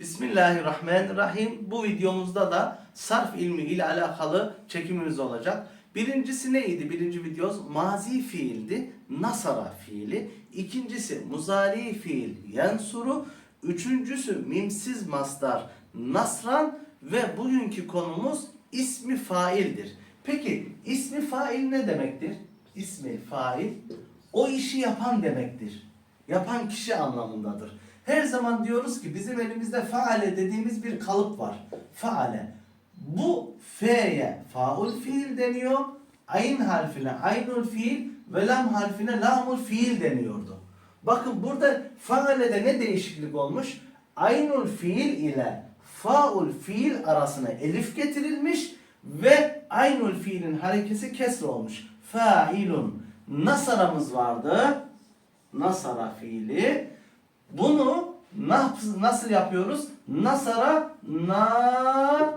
Bismillahirrahmanirrahim. Bu videomuzda da sarf ilmi ile alakalı çekimimiz olacak. Birincisi neydi? Birinci videomuz mazi fiildi. Nasara fiili. İkincisi muzari fiil yensuru. Üçüncüsü mimsiz mastar nasran ve bugünkü konumuz ismi faildir. Peki ismi fail ne demektir? İsmi fail o işi yapan demektir. Yapan kişi anlamındadır. Her zaman diyoruz ki bizim elimizde faale dediğimiz bir kalıp var. Faale. Bu fe'ye faul fiil deniyor. Ayn harfine aynul fiil ve lam harfine lamul fiil deniyordu. Bakın burada faale'de ne değişiklik olmuş? Aynul fiil ile faul fiil arasına elif getirilmiş ve aynul fiilin harekesi kesr olmuş. Failun. Nasaramız vardı. Nasara fiili. Bunu nasıl, yapıyoruz? Nasara nasirun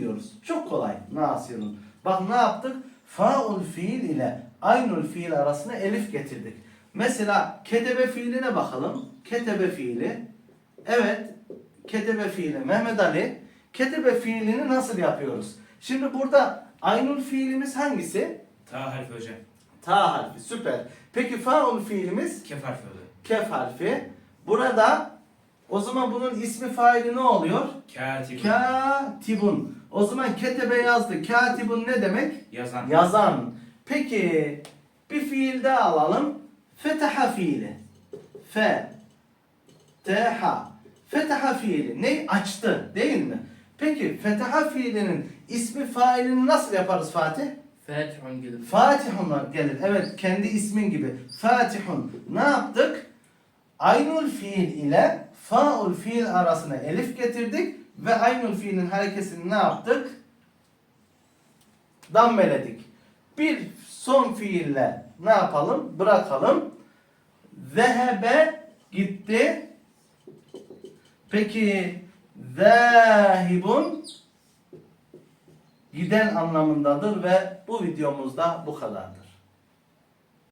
diyoruz. Çok kolay. Nasirun. Bak ne yaptık? Faul fiil ile aynul fiil arasına elif getirdik. Mesela ketebe fiiline bakalım. Ketebe fiili. Evet. Ketebe fiili. Mehmet Ali. Ketebe fiilini nasıl yapıyoruz? Şimdi burada aynul fiilimiz hangisi? Ta harfi hocam. Ta harfi. Süper. Peki faul fiilimiz? Kef harfi oluyor. Kef harfi. Burada o zaman bunun ismi faili ne oluyor? Katip. Katibun. O zaman ketebe yazdı. Katibun ne demek? Yazan. Yazan. Peki bir fiil daha alalım. Fetaha fiili. Fe. Teha. Fetaha fiili. Ne? Açtı. Değil mi? Peki fetaha fiilinin ismi failini nasıl yaparız Fatih? Fatihun gelir. Fatihunlar gelir. Evet kendi ismin gibi. Fatihun. Ne yaptık? Aynul fiil ile faul fiil arasına elif getirdik ve aynul fiilin harekesini ne yaptık? Dammeledik. Bir son fiille ne yapalım? Bırakalım. Zehebe gitti. Peki zahibun giden anlamındadır ve bu videomuzda bu kadardır.